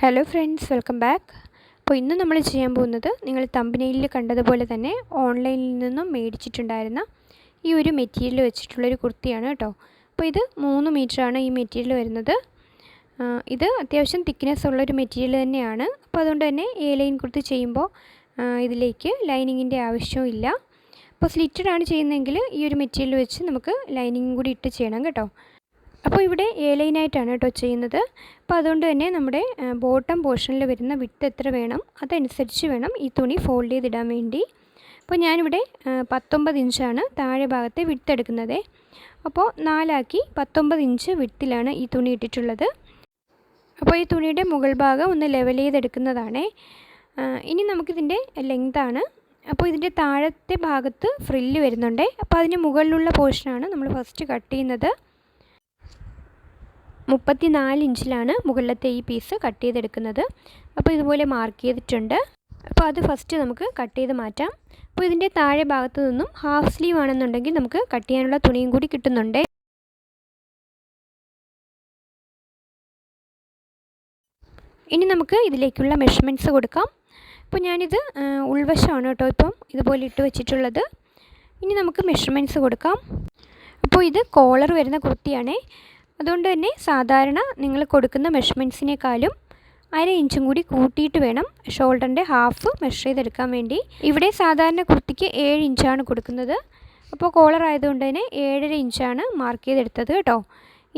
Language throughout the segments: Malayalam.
ഹലോ ഫ്രണ്ട്സ് വെൽക്കം ബാക്ക് അപ്പോൾ ഇന്ന് നമ്മൾ ചെയ്യാൻ പോകുന്നത് നിങ്ങൾ തമ്പനയിൽ കണ്ടതുപോലെ തന്നെ ഓൺലൈനിൽ നിന്നും മേടിച്ചിട്ടുണ്ടായിരുന്ന ഈ ഒരു മെറ്റീരിയൽ വെച്ചിട്ടുള്ളൊരു കുർത്തിയാണ് കേട്ടോ. അപ്പോൾ ഇത് മൂന്ന് മീറ്ററാണ് ഈ മെറ്റീരിയൽ വരുന്നത്. ഇത് അത്യാവശ്യം തിക്നെസ് ഉള്ളൊരു മെറ്റീരിയൽ തന്നെയാണ്. അപ്പോൾ അതുകൊണ്ട് തന്നെ എ ലൈൻ കുർത്തി ചെയ്യുമ്പോൾ ഇതിലേക്ക് ലൈനിങ്ങിന്റെ ആവശ്യവും ഇല്ല. അപ്പോൾ സ്ലിറ്റഡ് ആണ് ചെയ്യുന്നതെങ്കിൽ ഈ ഒരു മെറ്റീരിയൽ വെച്ച് നമുക്ക് ലൈനിങ്ങും കൂടി ഇട്ട് ചെയ്യണം കേട്ടോ. അപ്പോൾ ഇവിടെ എ ലൈനായിട്ടാണ് കേട്ടോ ചെയ്യുന്നത്. അപ്പോൾ അതുകൊണ്ട് തന്നെ നമ്മുടെ ബോട്ടം പോർഷനിൽ വരുന്ന വിട്ട് എത്ര വേണം അതനുസരിച്ച് വേണം ഈ തുണി ഫോൾഡ് ചെയ്തിടാൻ വേണ്ടി. അപ്പോൾ ഞാനിവിടെ പത്തൊമ്പത് ഇഞ്ചാണ് താഴെ ഭാഗത്തെ വിട്ട് എടുക്കുന്നത്. അപ്പോൾ നാലാക്കി പത്തൊമ്പത് ഇഞ്ച് വിട്ടിലാണ് ഈ തുണി ഇട്ടിട്ടുള്ളത്. അപ്പോൾ ഈ തുണിയുടെ മുകൾ ഭാഗം ഒന്ന് ലെവൽ ചെയ്തെടുക്കുന്നതാണേ. ഇനി നമുക്കിതിന്റെ ലെങ്താണ് അപ്പോൾ ഇതിന്റെ താഴത്തെ ഭാഗത്ത് ഫ്രില്ല് വരുന്നുണ്ട്. അപ്പോൾ അതിന് മുകളിലുള്ള പോർഷനാണ് നമ്മൾ ഫസ്റ്റ് കട്ട് ചെയ്യുന്നത്. മുപ്പത്തി നാല് ഇഞ്ചിലാണ് മുകളിലത്തെ ഈ പീസ് കട്ട് ചെയ്തെടുക്കുന്നത്. അപ്പോൾ ഇതുപോലെ മാർക്ക് ചെയ്തിട്ടുണ്ട്. അപ്പോൾ അത് ഫസ്റ്റ് നമുക്ക് കട്ട് ചെയ്ത് മാറ്റാം. അപ്പോൾ ഇതിന്റെ താഴെ ഭാഗത്ത് നിന്നും ഹാഫ് സ്ലീവ് ആണെന്നുണ്ടെങ്കിൽ നമുക്ക് കട്ട് ചെയ്യാനുള്ള തുണിയും കൂടി കിട്ടുന്നുണ്ട്. ഇനി നമുക്ക് ഇതിലേക്കുള്ള മെഷർമെന്റ്സ് കൊടുക്കാം. അപ്പോൾ ഞാനിത് ഉൾവശമാണ് കേട്ടോ ഇപ്പം ഇതുപോലെ ഇട്ട് വെച്ചിട്ടുള്ളത്. ഇനി നമുക്ക് മെഷർമെന്റ്സ് കൊടുക്കാം. അപ്പോൾ ഇത് കോളർ വരുന്ന കുർത്തിയാണേ. അതുകൊണ്ട് തന്നെ സാധാരണ നിങ്ങൾ കൊടുക്കുന്ന മെഷർമെന്റ്സിനേക്കാളും അര ഇഞ്ചും കൂടി കൂട്ടിയിട്ട് വേണം ഷോൾഡറിന്റെ ഹാഫ് മെഷർ ചെയ്തെടുക്കാൻ വേണ്ടി. ഇവിടെ സാധാരണ കുർത്തിക്ക് ഏഴ് ഇഞ്ചാണ് കൊടുക്കുന്നത്. അപ്പോൾ കോളർ ആയതുകൊണ്ട് തന്നെ ഏഴര ഇഞ്ചാണ് മാർക്ക് ചെയ്തെടുത്തത് കേട്ടോ.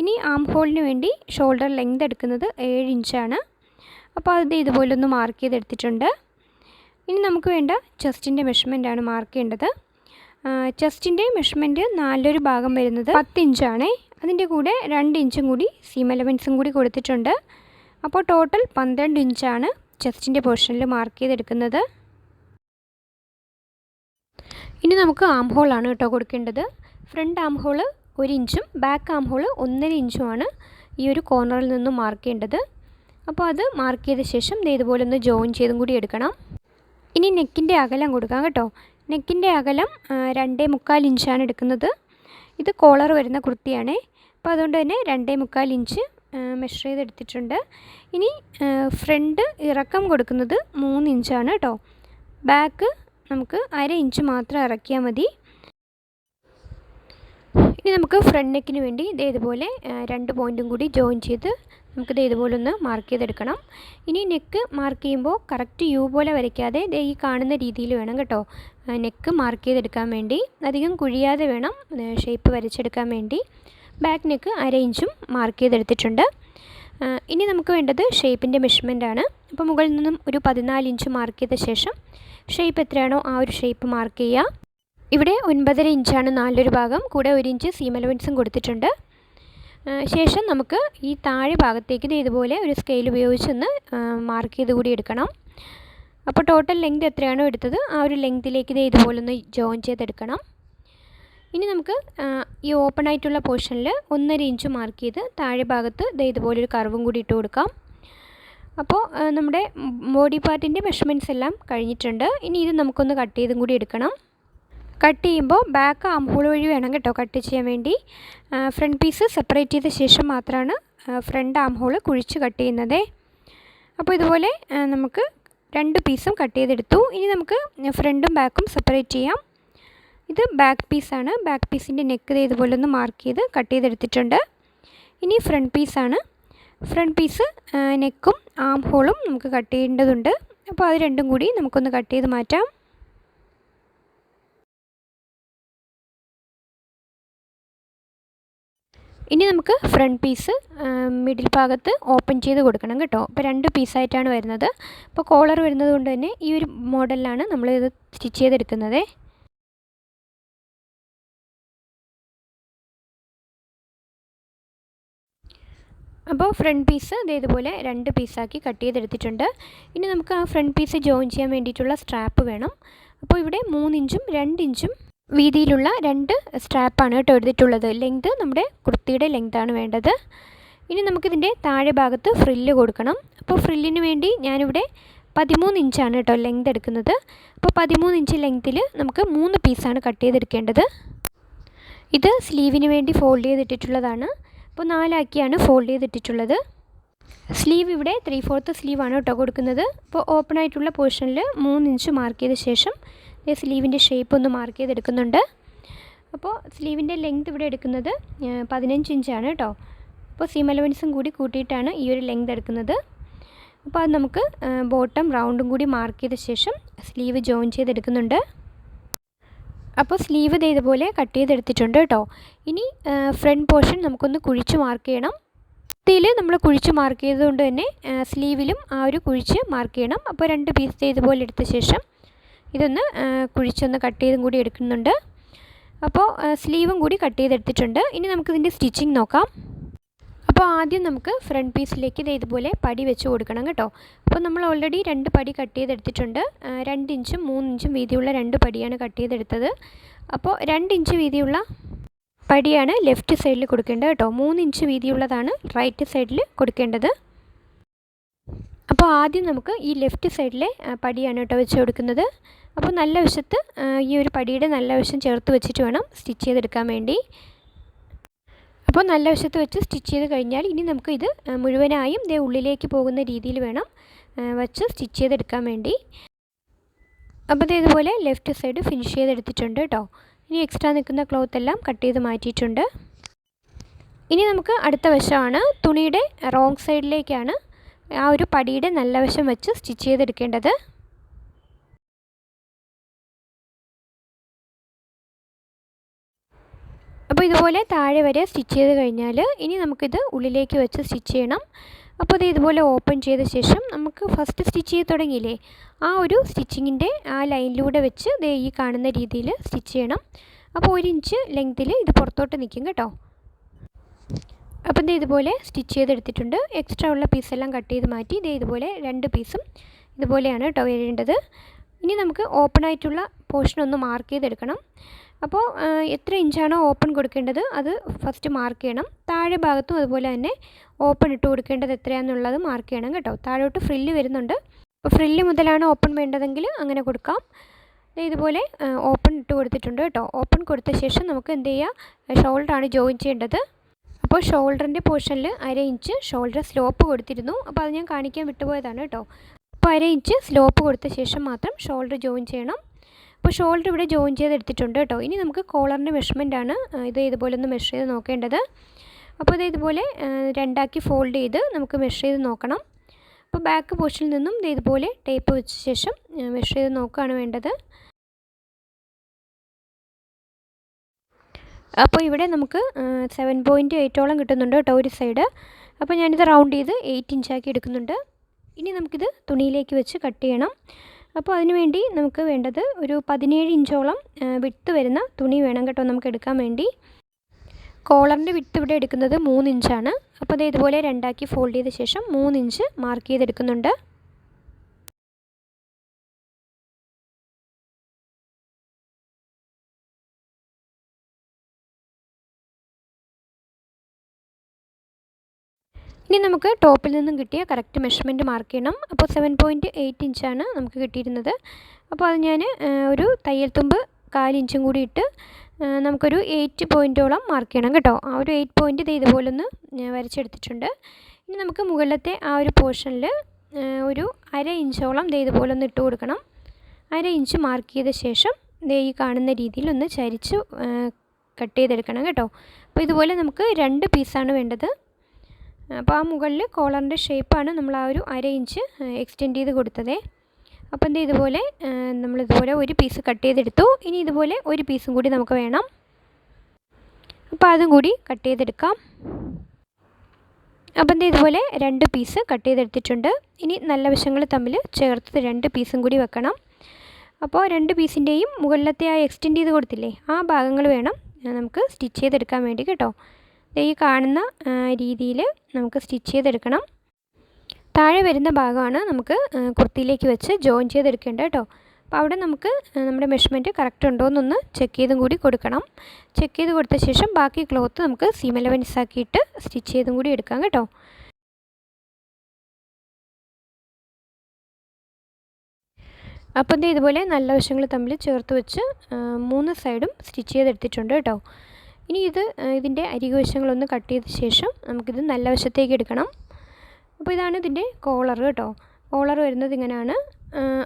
ഇനി ആം ഹോളിന് വേണ്ടി ഷോൾഡർ ലെങ്ത് എടുക്കുന്നത് ഏഴ് ഇഞ്ചാണ്. അപ്പോൾ അത് ഇതുപോലൊന്ന് മാർക്ക് ചെയ്തെടുത്തിട്ടുണ്ട്. ഇനി നമുക്ക് വേണ്ട ചെസ്റ്റിന്റെ മെഷർമെന്റാണ് മാർക്ക് ചെയ്യേണ്ടത്. ചെസ്റ്റിന്റെ മെഷർമെന്റ് നാലൊരു ഭാഗം വരുന്നത് പത്ത് ഇഞ്ചാണേ. അതിന്റെ കൂടെ രണ്ട് ഇഞ്ചും കൂടി സീം എലവൻസും കൂടി കൊടുത്തിട്ടുണ്ട്. അപ്പോൾ ടോട്ടൽ പന്ത്രണ്ട് ഇഞ്ചാണ് ചെസ്റ്റിന്റെ പോർഷനിൽ മാർക്ക് ചെയ്തെടുക്കുന്നത്. ഇനി നമുക്ക് ആം ഹോളാണ് കേട്ടോ കൊടുക്കേണ്ടത്. ഫ്രണ്ട് ആം ഹോൾ ഒരു ഇഞ്ചും ബാക്ക് ആം ഹോൾ ഒന്നര ഇഞ്ചുമാണ് ഈ ഒരു കോർണറിൽ നിന്നും മാർക്ക് ചെയ്യേണ്ടത്. അപ്പോൾ അത് മാർക്ക് ചെയ്ത ശേഷം ഇതുപോലെ ഒന്ന് ജോയിൻ ചെയ്തും കൂടി എടുക്കണം. ഇനി നെക്കിന്റെ അകലം കൊടുക്കാം കേട്ടോ. നെക്കിന്റെ അകലം രണ്ടേ മുക്കാൽ ഇഞ്ചാണ് എടുക്കുന്നത്. ഇത് കോളർ വരുന്ന കുർത്തിയാണ്. അപ്പോൾ അതുകൊണ്ട് തന്നെ രണ്ടേ മുക്കാൽ ഇഞ്ച് മെഷർ ചെയ്തെടുത്തിട്ടുണ്ട്. ഇനി ഫ്രണ്ട് ഇറക്കം കൊടുക്കുന്നത് മൂന്ന് ഇഞ്ചാണ് കേട്ടോ ബാക്ക് നമുക്ക് അര ഇഞ്ച് മാത്രം ഇറക്കിയാൽ മതി. ഇനി നമുക്ക് ഫ്രണ്ട് നെക്കിന് വേണ്ടി ഇതേതുപോലെ രണ്ട് പോയിന്റും കൂടി ജോയിൻ ചെയ്ത് നമുക്കിത് ഇതുപോലെ ഒന്ന് മാർക്ക് ചെയ്തെടുക്കണം. ഇനി നെക്ക് മാർക്ക് ചെയ്യുമ്പോൾ കറക്റ്റ് യു പോലെ വരയ്ക്കാതെ ദേ ഈ കാണുന്ന രീതിയിൽ വേണം കേട്ടോ. നെക്ക് മാർക്ക് ചെയ്തെടുക്കാൻ വേണ്ടി. അധികം കുഴിയാതെ വേണം ഷേപ്പ് വരച്ചെടുക്കാൻ വേണ്ടി. ബാക്ക് നെക്ക് അര ഇഞ്ചും മാർക്ക് ചെയ്തെടുത്തിട്ടുണ്ട്. ഇനി നമുക്ക് വേണ്ടത് ഷേപ്പിന്റെ ആണ്. അപ്പോൾ മുകളിൽ നിന്നും ഒരു പതിനാല് ഇഞ്ച് മാർക്ക് ചെയ്ത ശേഷം ഷേപ്പ് എത്രയാണോ ആ ഒരു ഷേപ്പ് മാർക്ക് ചെയ്യുക. ഇവിടെ ഒൻപതര ഇഞ്ചാണ് നാലൊരു ഭാഗം. കൂടെ ഒരു ഇഞ്ച് സീമലവൻസും കൊടുത്തിട്ടുണ്ട്. ശേഷം നമുക്ക് ഈ താഴെ ഭാഗത്തേക്ക് ഇതുപോലെ ഒരു സ്കെയിൽ ഉപയോഗിച്ചൊന്ന് മാർക്ക് ചെയ്ത് കൂടി എടുക്കണം. അപ്പോൾ ടോട്ടൽ ലെങ്ത് എത്രയാണോ എടുത്തത് ആ ഒരു ലെങ്തിലേക്ക് ഇതുപോലെ ഒന്ന് ജോയിൻ ചെയ്തെടുക്കണം. ഇനി നമുക്ക് ഈ ഓപ്പൺ ആയിട്ടുള്ള പോർഷനിൽ ഒന്നര ഇഞ്ച് മാർക്ക് ചെയ്ത് താഴെ ഭാഗത്ത് ദേ ഇതുപോലൊരു കർവും കൂടി ഇട്ട് കൊടുക്കാം. അപ്പോൾ നമ്മുടെ ബോഡി പാർട്ടിന്റെ മെഷർമെന്റ്സ് എല്ലാം കഴിഞ്ഞിട്ടുണ്ട്. ഇനി ഇത് നമുക്കൊന്ന് കട്ട് ചെയ്തും കൂടി എടുക്കണം. കട്ട് ചെയ്യുമ്പോൾ ബാക്ക് ആം ഹോൾ വഴി വേണം കേട്ടോ കട്ട് ചെയ്യാൻ വേണ്ടി. ഫ്രണ്ട് പീസ് സെപ്പറേറ്റ് ചെയ്ത ശേഷം മാത്രമാണ് ഫ്രണ്ട് ആം ഹോൾ കുഴിച്ച് കട്ട് ചെയ്യുന്നത്. അപ്പോൾ ഇതുപോലെ നമുക്ക് രണ്ട് പീസും കട്ട് ചെയ്തെടുത്തു. ഇനി നമുക്ക് ഫ്രണ്ടും ബാക്കും സെപ്പറേറ്റ് ചെയ്യാം. ഇത് ബാക്ക് പീസാണ് ബാക്ക് പീസിന്റെ നെക്ക് ഇതുപോലെ ഒന്ന് മാർക്ക് ചെയ്ത് കട്ട് ചെയ്തെടുത്തിട്ടുണ്ട്. ഇനി ഫ്രണ്ട് പീസാണ് ഫ്രണ്ട് പീസ് നെക്കും ആം ഹോളും നമുക്ക് കട്ട് ചെയ്യേണ്ടതുണ്ട്. അപ്പോൾ അത് രണ്ടും കൂടി നമുക്കൊന്ന് കട്ട് ചെയ്ത് മാറ്റാം. ഇനി നമുക്ക് ഫ്രണ്ട് പീസ് മിഡിൽ ഭാഗത്ത് ഓപ്പൺ ചെയ്ത് കൊടുക്കണം കേട്ടോ. അപ്പോൾ രണ്ട് പീസായിട്ടാണ് വരുന്നത്. അപ്പോൾ കോളർ വരുന്നത് കൊണ്ട് തന്നെ ഈ ഒരു മോഡലിലാണ് നമ്മൾ ഇത് സ്റ്റിച്ച് ചെയ്തെടുക്കുന്നത്. അപ്പോൾ ഫ്രണ്ട് പീസ് ഇതേതുപോലെ രണ്ട് പീസാക്കി കട്ട് ചെയ്തെടുത്തിട്ടുണ്ട്. ഇനി നമുക്ക് ആ ഫ്രണ്ട് പീസ് ജോയിൻ ചെയ്യാൻ വേണ്ടിയിട്ടുള്ള സ്ട്രാപ്പ് വേണം. അപ്പോൾ ഇവിടെ മൂന്നിഞ്ചും രണ്ട് ഇഞ്ചും വീതിയിലുള്ള രണ്ട് സ്ട്രാപ്പാണ് കേട്ടോ എടുത്തിട്ടുള്ളത്. ലെങ്ത് നമ്മുടെ കുർത്തിയുടെ ലെങ്താണ് വേണ്ടത്. ഇനി നമുക്കിതിന്റെ താഴെ ഭാഗത്ത് ഫ്രില്ല് കൊടുക്കണം. അപ്പോൾ ഫ്രില്ലിന് വേണ്ടി ഞാനിവിടെ പതിമൂന്ന് ഇഞ്ചാണ് കേട്ടോ ലെങ്ത് എടുക്കുന്നത്. അപ്പോൾ പതിമൂന്ന് ഇഞ്ച് ലെങ്ത്തിൽ നമുക്ക് മൂന്ന് പീസാണ് കട്ട് ചെയ്തെടുക്കേണ്ടത്. ഇത് സ്ലീവിന് വേണ്ടി ഫോൾഡ് ചെയ്തിട്ടിട്ടുള്ളതാണ്. അപ്പോൾ നാലാക്കിയാണ് ഫോൾഡ് ചെയ്തിട്ടിട്ടുള്ളത്. സ്ലീവ് ഇവിടെ ത്രീ ഫോർത്ത് സ്ലീവാണ് കേട്ടോ കൊടുക്കുന്നത്. അപ്പോൾ ഓപ്പൺ ആയിട്ടുള്ള പോർഷനിൽ മൂന്ന് ഇഞ്ച് മാർക്ക് ചെയ്ത ശേഷം സ്ലീവിന്റെ ഷേപ്പ് ഒന്ന് മാർക്ക് ചെയ്തെടുക്കുന്നുണ്ട്. അപ്പോൾ സ്ലീവിന്റെ ലെങ്ത് ഇവിടെ എടുക്കുന്നത് പതിനഞ്ച് ഇഞ്ചാണ് കേട്ടോ. അപ്പോൾ സീം അലവൻസും കൂടി കൂട്ടിയിട്ടാണ് ഈ ഒരു ലെങ്ത് എടുക്കുന്നത്. അപ്പോൾ അത് നമുക്ക് ബോട്ടം റൗണ്ടും കൂടി മാർക്ക് ചെയ്ത ശേഷം സ്ലീവ് ജോയിൻ ചെയ്തെടുക്കുന്നുണ്ട്. അപ്പോൾ സ്ലീവ് ഇത് ഇതുപോലെ കട്ട് ചെയ്തെടുത്തിട്ടുണ്ട് കേട്ടോ. ഇനി ഫ്രണ്ട് പോർഷൻ നമുക്കൊന്ന് കുഴിച്ച് മാർക്ക് ചെയ്യണം. ഇതിൽ നമ്മൾ കുഴിച്ച് മാർക്ക് ചെയ്തതുകൊണ്ട് തന്നെ സ്ലീവിലും ആ ഒരു കുഴിച്ച് മാർക്ക് ചെയ്യണം. അപ്പോൾ രണ്ട് പീസ് ഇതുപോലെ എടുത്ത ശേഷം ഇതൊന്ന് കുഴിച്ചൊന്ന് കട്ട് ചെയ്തും കൂടി എടുക്കുന്നുണ്ട്. അപ്പോൾ സ്ലീവും കൂടി കട്ട് ചെയ്തെടുത്തിട്ടുണ്ട്. ഇനി നമുക്കിതിന്റെ സ്റ്റിച്ചിങ് നോക്കാം. അപ്പോൾ ആദ്യം നമുക്ക് ഫ്രണ്ട് പീസിലേക്ക് ഇത് ഇതുപോലെ പടി വെച്ച് കൊടുക്കണം കേട്ടോ. അപ്പോൾ നമ്മൾ ഓൾറെഡി രണ്ട് പടി കട്ട് ചെയ്തെടുത്തിട്ടുണ്ട്. രണ്ട് ഇഞ്ചും മൂന്ന് ഇഞ്ചും വീതിയുള്ള രണ്ട് പടിയാണ് കട്ട് ചെയ്തെടുത്തത്. അപ്പോൾ രണ്ട് ഇഞ്ച് വീതിയുള്ള പടിയാണ് ലെഫ്റ്റ് സൈഡിൽ കൊടുക്കേണ്ടത് കേട്ടോ. മൂന്ന് ഇഞ്ച് വീതിയുള്ളതാണ് റൈറ്റ് സൈഡിൽ കൊടുക്കേണ്ടത്. അപ്പോൾ ആദ്യം നമുക്ക് ഈ ലെഫ്റ്റ് സൈഡിലെ പടിയാണ് കേട്ടോ വെച്ച് കൊടുക്കുന്നത്. അപ്പോൾ നല്ല വശത്ത് ഈ ഒരു പടിയുടെ നല്ല വശം ചേർത്ത് വെച്ചിട്ട് വേണം സ്റ്റിച്ച് ചെയ്തെടുക്കാൻ വേണ്ടി. അപ്പോൾ നല്ല വശത്ത് വെച്ച് സ്റ്റിച്ച് ചെയ്ത് കഴിഞ്ഞാൽ ഇനി നമുക്ക് ഇത് മുഴുവനായും ഇതേ ഉള്ളിലേക്ക് പോകുന്ന രീതിയിൽ വേണം വെച്ച് സ്റ്റിച്ച് ചെയ്തെടുക്കാൻ വേണ്ടി. അപ്പോൾ ഇത് ഇതുപോലെ ലെഫ്റ്റ് സൈഡ് ഫിനിഷ് ചെയ്തെടുത്തിട്ടുണ്ട് കേട്ടോ. ഇനി എക്സ്ട്രാ നിൽക്കുന്ന ക്ലോത്ത് എല്ലാം കട്ട് ചെയ്ത് മാറ്റിയിട്ടുണ്ട്. ഇനി നമുക്ക് അടുത്ത വശമാണ് തുണിയുടെ റോങ് സൈഡിലേക്കാണ് ആ ഒരു പടിയുടെ നല്ല വശം വെച്ച് സ്റ്റിച്ച് ചെയ്തെടുക്കേണ്ടത്. അപ്പോൾ ഇതുപോലെ താഴെ വരെ സ്റ്റിച്ച് ചെയ്ത് കഴിഞ്ഞാൽ ഇനി നമുക്കിത് ഉള്ളിലേക്ക് വെച്ച് സ്റ്റിച്ച് ചെയ്യണം. അപ്പോൾ ഇത് ഇതുപോലെ ഓപ്പൺ ചെയ്ത ശേഷം നമുക്ക് ഫസ്റ്റ് സ്റ്റിച്ച് ചെയ്ത് തുടങ്ങിയില്ലേ? ആ ഒരു സ്റ്റിച്ചിങ്ങിന്റെ ആ ലൈനിലൂടെ വെച്ച് ദേ ഈ കാണുന്ന രീതിയിൽ സ്റ്റിച്ച് ചെയ്യണം. അപ്പോൾ ഒരു ഇഞ്ച് ലെങ്ത്തിൽ ഇത് പുറത്തോട്ട് നിൽക്കും കേട്ടോ. അപ്പം ഇത് ഇതുപോലെ സ്റ്റിച്ച് ചെയ്തെടുത്തിട്ടുണ്ട്. എക്സ്ട്രാ ഉള്ള പീസെല്ലാം കട്ട് ചെയ്ത് മാറ്റി ഇതേ ഇതുപോലെ രണ്ട് പീസും ഇതുപോലെയാണ് കേട്ടോ വരേണ്ടത്. ഇനി നമുക്ക് ഓപ്പൺ ആയിട്ടുള്ള പോർഷൻ ഒന്ന് മാർക്ക് ചെയ്തെടുക്കണം. അപ്പോൾ എത്ര ഇഞ്ചാണോ ഓപ്പൺ കൊടുക്കേണ്ടത് അത് ഫസ്റ്റ് മാർക്ക് ചെയ്യണം. താഴെ ഭാഗത്തും അതുപോലെ തന്നെ ഓപ്പൺ ഇട്ട് കൊടുക്കേണ്ടത് എത്രയാണെന്നുള്ളത് മാർക്ക് ചെയ്യണം കേട്ടോ. താഴോട്ട് ഫ്രില്ല് വരുന്നുണ്ട്. അപ്പോൾ ഫ്രില്ല് മുതലാണ് ഓപ്പൺ വേണ്ടതെങ്കിൽ അങ്ങനെ കൊടുക്കാം. ഇതുപോലെ ഓപ്പൺ ഇട്ട് കൊടുത്തിട്ടുണ്ട് കേട്ടോ. ഓപ്പൺ കൊടുത്ത ശേഷം നമുക്ക് എന്ത് ചെയ്യുക ഷോൾഡറാണ് ജോയിൻ ചെയ്യേണ്ടത്. അപ്പോൾ ഷോൾഡറിന്റെ പോർഷനിൽ അര ഇഞ്ച് ഷോൾഡർ സ്ലോപ്പ് കൊടുത്തിരുന്നു. അപ്പോൾ അത് ഞാൻ കാണിക്കാൻ വിട്ടുപോയതാണ് കേട്ടോ. അപ്പോൾ അര ഇഞ്ച് സ്ലോപ്പ് കൊടുത്ത ശേഷം മാത്രം ഷോൾഡർ ജോയിൻ ചെയ്യണം. അപ്പോൾ ഷോൾഡർ ഇവിടെ ജോയിൻ ചെയ്ത് എടുത്തിട്ടുണ്ട് കേട്ടോ. ഇനി നമുക്ക് കോളറിന്റെ ആണ് ഇത് ഇതുപോലെ ഒന്ന് മെഷർ ചെയ്ത് നോക്കേണ്ടത്. അപ്പോൾ ഇത് ഇതുപോലെ രണ്ടാക്കി ഫോൾഡ് ചെയ്ത് നമുക്ക് മെഷർ ചെയ്ത് നോക്കണം. അപ്പോൾ ബാക്ക് പോർഷനിൽ നിന്നും ഇത് ഇതുപോലെ ടേപ്പ് വെച്ച ശേഷം മെഷർ ചെയ്ത് നോക്കുകയാണ് വേണ്ടത്. അപ്പോൾ ഇവിടെ നമുക്ക് സെവൻ പോയിന്റ് എയ്റ്റോളം കിട്ടുന്നുണ്ട് കേട്ടോ ഒരു സൈഡ് അപ്പോൾ ഞാനിത് റൗണ്ട് ചെയ്ത് എയ്റ്റ് ഇഞ്ചാക്കി എടുക്കുന്നുണ്ട്. ഇനി നമുക്കിത് തുണിയിലേക്ക് വെച്ച് കട്ട് ചെയ്യണം. അപ്പോൾ അതിനുവേണ്ടി നമുക്ക് വേണ്ടത് ഒരു പതിനേഴ് ഇഞ്ചോളം വിട്ട് വരുന്ന തുണി വേണം കേട്ടോ നമുക്ക് എടുക്കാൻ വേണ്ടി. കോളറിന്റെ വിട്ട് ഇവിടെ എടുക്കുന്നത് മൂന്ന് ഇഞ്ചാണ്. അപ്പോൾ അത് ഇതുപോലെ രണ്ടാക്കി ഫോൾഡ് ചെയ്ത ശേഷം മൂന്ന് ഇഞ്ച് മാർക്ക് ചെയ്തെടുക്കുന്നുണ്ട്. ഇനി നമുക്ക് ടോപ്പിൽ നിന്നും കിട്ടിയ കറക്റ്റ് മെഷർമെന്റ് മാർക്ക് ചെയ്യണം. അപ്പോൾ സെവൻ പോയിന്റ് എയ്റ്റ് ഇഞ്ചാണ് നമുക്ക് കിട്ടിയിരുന്നത്. അപ്പോൾ അത് ഞാൻ ഒരു തയ്യൽ തുമ്പ് കാലിഞ്ചും കൂടി ഇട്ട് നമുക്കൊരു എയ്റ്റ് പോയിന്റോളം മാർക്ക് ചെയ്യണം കേട്ടോ. ആ ഒരു എയ്റ്റ് പോയിന്റ് ഇത് ഇതുപോലൊന്ന് വരച്ചെടുത്തിട്ടുണ്ട്. ഇനി നമുക്ക് മുകളിലത്തെ ആ ഒരു പോർഷനിൽ ഒരു അര ഇഞ്ചോളം ദേ ഇതുപോലെ ഒന്ന് ഇട്ട് കൊടുക്കണം. അര ഇഞ്ച് മാർക്ക് ചെയ്ത ശേഷം ദേ ഈ കാണുന്ന രീതിയിൽ ഒന്ന് ചരിച്ച് കട്ട് ചെയ്തെടുക്കണം കേട്ടോ. അപ്പോൾ ഇതുപോലെ നമുക്ക് രണ്ട് പീസാണ് വേണ്ടത്. അപ്പോൾ ആ മുകളിൽ കോളറിന്റെ ഷേപ്പാണ് നമ്മൾ ആ ഒരു അര ഇഞ്ച് എക്സ്റ്റെൻഡ് ചെയ്ത് കൊടുത്തത്. അപ്പോൾ എന്താ ഇതുപോലെ നമ്മളിതുപോലെ ഒരു പീസ് കട്ട് ചെയ്തെടുത്തു. ഇനി ഇതുപോലെ ഒരു പീസും കൂടി നമുക്ക് വേണം. അപ്പോൾ അതും കൂടി കട്ട് ചെയ്തെടുക്കാം. അപ്പോൾ എന്താ ഇതുപോലെ രണ്ട് പീസ് കട്ട് ചെയ്തെടുത്തിട്ടുണ്ട്. ഇനി നല്ല വശങ്ങൾ തമ്മിൽ ചേർത്ത് രണ്ട് പീസും കൂടി വെക്കണം. അപ്പോൾ രണ്ട് പീസിന്റെയും മുകളിലത്തെ ആ എക്സ്റ്റെൻഡ് ചെയ്ത് കൊടുത്തില്ലേ ആ ഭാഗങ്ങൾ വേണം നമുക്ക് സ്റ്റിച്ച് ചെയ്തെടുക്കാൻ വേണ്ടി കേട്ടോ. ഈ കാണുന്ന രീതിയിൽ നമുക്ക് സ്റ്റിച്ച് ചെയ്തെടുക്കണം. താഴെ വരുന്ന ഭാഗമാണ് നമുക്ക് കുർത്തിയിലേക്ക് വെച്ച് ജോയിൻ ചെയ്തെടുക്കേണ്ടത് കേട്ടോ. അപ്പോൾ അവിടെ നമുക്ക് നമ്മുടെ മെഷർമെന്റ് കറക്റ്റ് ഉണ്ടോ എന്നൊന്ന് ചെക്ക് ചെയ്തും കൂടി കൊടുക്കണം. ചെക്ക് ചെയ്ത് കൊടുത്ത ശേഷം ബാക്കി ക്ലോത്ത് നമുക്ക് സീം അലവൻസ് ആക്കിയിട്ട് സ്റ്റിച്ച് ചെയ്തും കൂടി എടുക്കാം കേട്ടോ. അപ്പോൾ ഇത് ഇതുപോലെ നല്ല വശങ്ങൾ തമ്മിൽ ചേർത്ത് വെച്ച് മൂന്ന് സൈഡും സ്റ്റിച്ച് ചെയ്തെടുത്തിട്ടുണ്ട് കേട്ടോ. ഇനി ഇത് ഇതിന്റെ അരികുവശങ്ങളൊന്ന് കട്ട് ചെയ്ത ശേഷം നമുക്കിത് നല്ല വശത്തേക്ക് എടുക്കണം. അപ്പോൾ ഇതാണ് ഇതിന്റെ കോളർ കേട്ടോ. കോളർ വരുന്നത് ഇങ്ങനെയാണ്.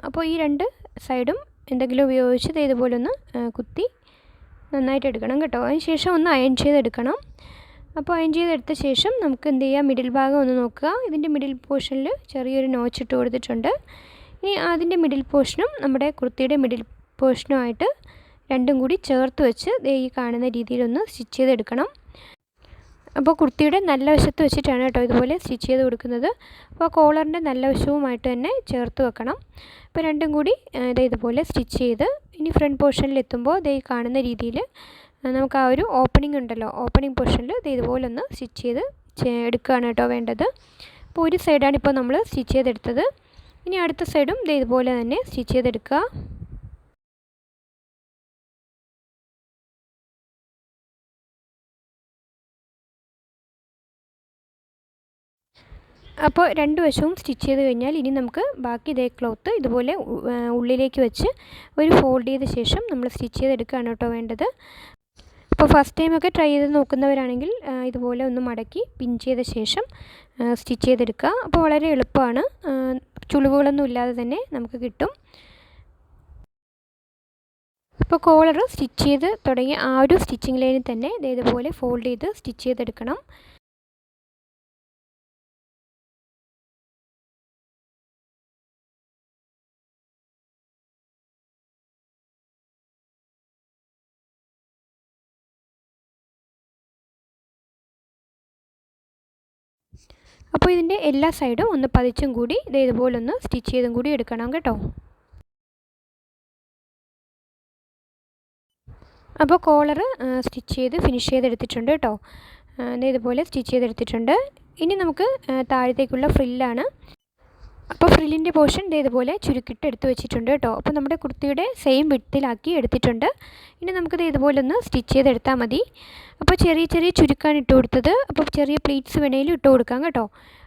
അപ്പോൾ ഈ രണ്ട് സൈഡും എന്തെങ്കിലും ഉപയോഗിച്ച് ഇതേപോലെ ഒന്ന് കുത്തി നന്നായിട്ട് എടുക്കണം കേട്ടോ. അതിന് ശേഷം ഒന്ന് അയൺ ചെയ്തെടുക്കണം. അപ്പോൾ അയൺ ചെയ്തെടുത്ത ശേഷം നമുക്ക് എന്ത് ചെയ്യാം? മിഡിൽ ഭാഗം ഒന്ന് നോക്കുക. ഇതിന്റെ മിഡിൽ പോർഷനിൽ ചെറിയൊരു നോച്ച് ഇട്ട് കൊടുത്തിട്ടുണ്ട്. ഇനി അതിന്റെ മിഡിൽ പോർഷനും നമ്മുടെ കുർത്തിയുടെ മിഡിൽ പോർഷനുമായിട്ട് രണ്ടും കൂടി ചേർത്ത് വെച്ച് ഈ കാണുന്ന രീതിയിലൊന്ന് സ്റ്റിച്ച് ചെയ്തെടുക്കണം. അപ്പോൾ കുർത്തിയുടെ നല്ല വശത്ത് വെച്ചിട്ടാണ് കേട്ടോ ഇതുപോലെ സ്റ്റിച്ച് ചെയ്ത് കൊടുക്കുന്നത്. അപ്പോൾ കോളറിന്റെ നല്ല വശവുമായിട്ട് തന്നെ ചേർത്ത് വെക്കണം. അപ്പോൾ രണ്ടും കൂടി ഇത് ഇതുപോലെ സ്റ്റിച്ച് ചെയ്ത് ഇനി ഫ്രണ്ട് പോർഷനിൽ എത്തുമ്പോൾ ഇത് ഈ കാണുന്ന രീതിയിൽ നമുക്ക് ആ ഒരു ഓപ്പണിംഗ് ഉണ്ടല്ലോ ഓപ്പണിംഗ് പോർഷനിൽ ഇത് ഇതുപോലെ ഒന്ന് സ്റ്റിച്ച് ചെയ്ത് എടുക്കുകയാണ് കേട്ടോ വേണ്ടത്. അപ്പോൾ ഒരു സൈഡാണ് ഇപ്പോൾ നമ്മൾ സ്റ്റിച്ച് ചെയ്തെടുത്തത്. ഇനി അടുത്ത സൈഡും ഇത് ഇതുപോലെ തന്നെ സ്റ്റിച്ച് ചെയ്തെടുക്കുക. അപ്പോൾ രണ്ട് വശവും സ്റ്റിച്ച് ചെയ്ത് കഴിഞ്ഞാൽ ഇനി നമുക്ക് ബാക്കി ഇതേ ക്ലോത്ത് ഇതുപോലെ ഉള്ളിലേക്ക് വെച്ച് ഒരു ഫോൾഡ് ചെയ്ത ശേഷം നമ്മൾ സ്റ്റിച്ച് ചെയ്തെടുക്കുകയാണ് കേട്ടോ വേണ്ടത്. അപ്പോൾ ഫസ്റ്റ് ടൈമൊക്കെ ട്രൈ ചെയ്ത് നോക്കുന്നവരാണെങ്കിൽ ഇതുപോലെ ഒന്ന് മടക്കി പിൻ ചെയ്ത ശേഷം സ്റ്റിച്ച് ചെയ്തെടുക്കുക. അപ്പോൾ വളരെ എളുപ്പമാണ്. ചുളിവുകളൊന്നും ഇല്ലാതെ തന്നെ നമുക്ക് കിട്ടും. അപ്പോൾ കോളർ സ്റ്റിച്ച് ചെയ്ത് തുടങ്ങി ആ ഒരു സ്റ്റിച്ചിങ് ലൈനിൽ തന്നെ ഇതേപോലെ ഫോൾഡ് ചെയ്ത് സ്റ്റിച്ച് ചെയ്തെടുക്കണം. അപ്പോൾ ഇതിന്റെ എല്ലാ സൈഡും ഒന്ന് പതിച്ചും കൂടി ഇത് ഇതുപോലെ ഒന്ന് സ്റ്റിച്ച് ചെയ്തും കൂടി എടുക്കണം കേട്ടോ. അപ്പോൾ കോളർ സ്റ്റിച്ച് ചെയ്ത് ഫിനിഷ് ചെയ്തെടുത്തിട്ടുണ്ട് കേട്ടോ. ഇതുപോലെ സ്റ്റിച്ച് ചെയ്തെടുത്തിട്ടുണ്ട്. ഇനി നമുക്ക് താഴത്തേക്കുള്ള ഫ്രില്ലാണ് അപ്പോൾ ഫ്രില്ലിന്റെ പോർഷൻ ഇതേപോലെ ചുരുക്കിട്ട് എടുത്ത് വെച്ചിട്ടുണ്ട് കേട്ടോ. അപ്പോൾ നമ്മുടെ കുർത്തിയുടെ സെയിം വിട്ടിലാക്കി എടുത്തിട്ടുണ്ട്. ഇനി നമുക്കിത് ഇതുപോലെ ഒന്ന് സ്റ്റിച്ച് ചെയ്തെടുത്താൽ മതി. അപ്പോൾ ചെറിയ ചെറിയ ചുരുക്കാണ് ഇട്ട് കൊടുത്തത്. അപ്പോൾ ചെറിയ പ്ലീറ്റ്സ് വേണേലും ഇട്ട് കൊടുക്കാം കേട്ടോ.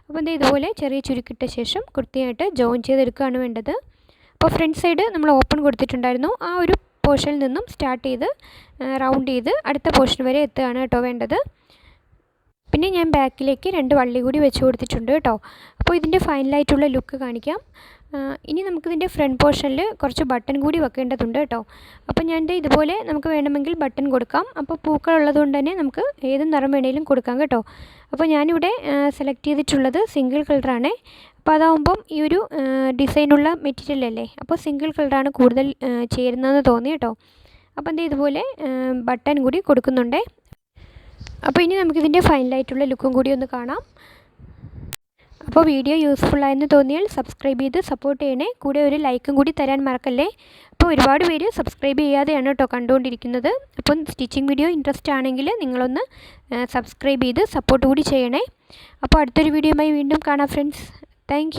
അപ്പോൾ ഇത് ഇതുപോലെ ചെറിയ ചുരുക്കിട്ട ശേഷം കുർത്തിയായിട്ട് ജോയിൻ ചെയ്തെടുക്കുകയാണ് വേണ്ടത്. അപ്പോൾ ഫ്രണ്ട് സൈഡ് നമ്മൾ ഓപ്പൺ കൊടുത്തിട്ടുണ്ടായിരുന്നു. ആ ഒരു പോർഷനിൽ നിന്നും സ്റ്റാർട്ട് ചെയ്ത് റൗണ്ട് ചെയ്ത് അടുത്ത പോർഷൻ വരെ എത്തുകയാണ് കേട്ടോ വേണ്ടത്. പിന്നെ ഞാൻ ബാക്കിലേക്ക് രണ്ട് വള്ളി കൂടി വെച്ച് കൊടുത്തിട്ടുണ്ട് കേട്ടോ. അപ്പോൾ ഇതിന്റെ ഫൈനലായിട്ടുള്ള ലുക്ക് കാണിക്കാം. ഇനി നമുക്കിതിന്റെ ഫ്രണ്ട് പോർഷനിൽ കുറച്ച് ബട്ടൺ കൂടി വെക്കേണ്ടതുണ്ട് കേട്ടോ. അപ്പോൾ ഞാൻ ഇതുപോലെ നമുക്ക് വേണമെങ്കിൽ ബട്ടൺ കൊടുക്കാം. അപ്പോൾ പൂക്കളുള്ളത് കൊണ്ട് തന്നെ നമുക്ക് ഏത് നിറം വേണേലും കൊടുക്കാം കേട്ടോ. അപ്പോൾ ഞാനിവിടെ സെലക്ട് ചെയ്തിട്ടുള്ളത് സിംഗിൾ കളറാണ് അപ്പോൾ അതാവുമ്പം ഈ ഒരു ഡിസൈനുള്ള മെറ്റീരിയൽ അല്ലേ? അപ്പോൾ സിംഗിൾ കളറാണ് കൂടുതൽ ചേരുന്നതെന്ന് തോന്നി കേട്ടോ. അപ്പോൾ എന്താ ഇതുപോലെ ബട്ടൺ കൂടി കൊടുക്കുന്നുണ്ടേ. അപ്പോൾ ഇനി നമുക്കിതിന്റെ ഫൈനലായിട്ടുള്ള ലുക്കും കൂടി ഒന്ന് കാണാം. അപ്പോൾ വീഡിയോ യൂസ്ഫുൾ ആയെന്ന് തോന്നിയാൽ സബ്സ്ക്രൈബ് ചെയ്ത് സപ്പോർട്ട് ചെയ്യണേ. കൂടെ ഒരു ലൈക്കും കൂടി തരാൻ മറക്കല്ലേ. അപ്പോൾ ഒരുപാട് പേര് സബ്സ്ക്രൈബ് ചെയ്യാതെയാണ് കേട്ടോ കണ്ടുകൊണ്ടിരിക്കുന്നത്. അപ്പം സ്റ്റിച്ചിങ് വീഡിയോ ഇൻട്രസ്റ്റ് ആണെങ്കിൽ നിങ്ങളൊന്ന് സബ്സ്ക്രൈബ് ചെയ്ത് സപ്പോർട്ട് കൂടി ചെയ്യണേ. അപ്പോൾ അടുത്തൊരു വീഡിയോയുമായി വീണ്ടും കാണാം ഫ്രണ്ട്സ്. താങ്ക്